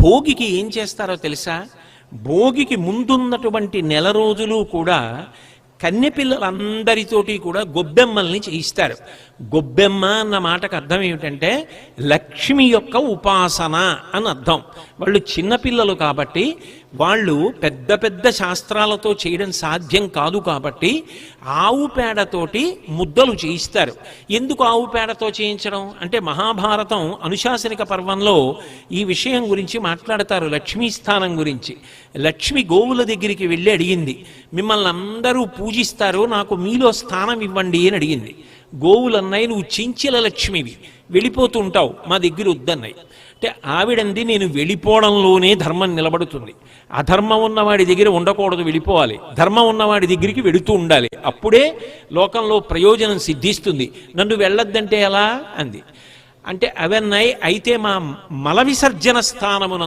భోగికి ఏం చేస్తారో తెలుసా? భోగికి ముందున్నటువంటి నెల రోజులు కూడా కన్నెపిల్లలందరితోటి కూడా గొబ్బెమ్మల్ని చేయిస్తారు. గొబ్బెమ్మ అన్న మాటకు అర్థం ఏమిటంటే లక్ష్మి యొక్క ఉపాసన అని అర్థం. వాళ్ళు చిన్నపిల్లలు కాబట్టి వాళ్ళు పెద్ద పెద్ద శాస్త్రాలతో చేయడం సాధ్యం కాదు కాబట్టి ఆవు పేడతోటి ముద్దలు చేయిస్తారు. ఎందుకు ఆవు పేడతో చేయించడం? అంటే మహాభారతం అనుశాసనిక పర్వంలో ఈ విషయం గురించి మాట్లాడతారు లక్ష్మీ స్థానం గురించి. లక్ష్మి గోవుల దగ్గరికి వెళ్ళి అడిగింది. మిమ్మల్ని అందరూ పూజిస్తారు నాకు మీలో స్థానం ఇవ్వండి అని అడిగింది. గోవులన్నాయి నువ్వు చించిల లక్ష్మివి. వెళ్ళిపోతూ ఉంటావు. మా దగ్గర వద్దన్నాయి అంటే ఆవిడంది నేను వెళ్ళిపోవడంలోనే ధర్మం నిలబడుతుంది. అధర్మం ఉన్నవాడి దగ్గర ఉండకూడదు వెళ్ళిపోవాలి. ధర్మం ఉన్నవాడి దగ్గరికి వెళుతూ ఉండాలి. అప్పుడే లోకంలో ప్రయోజనం సిద్ధిస్తుంది. నన్ను వెళ్ళొద్దంటే ఎలా? అంది. అంటే అవన్నాయి అయితే మా మల విసర్జన స్థానమున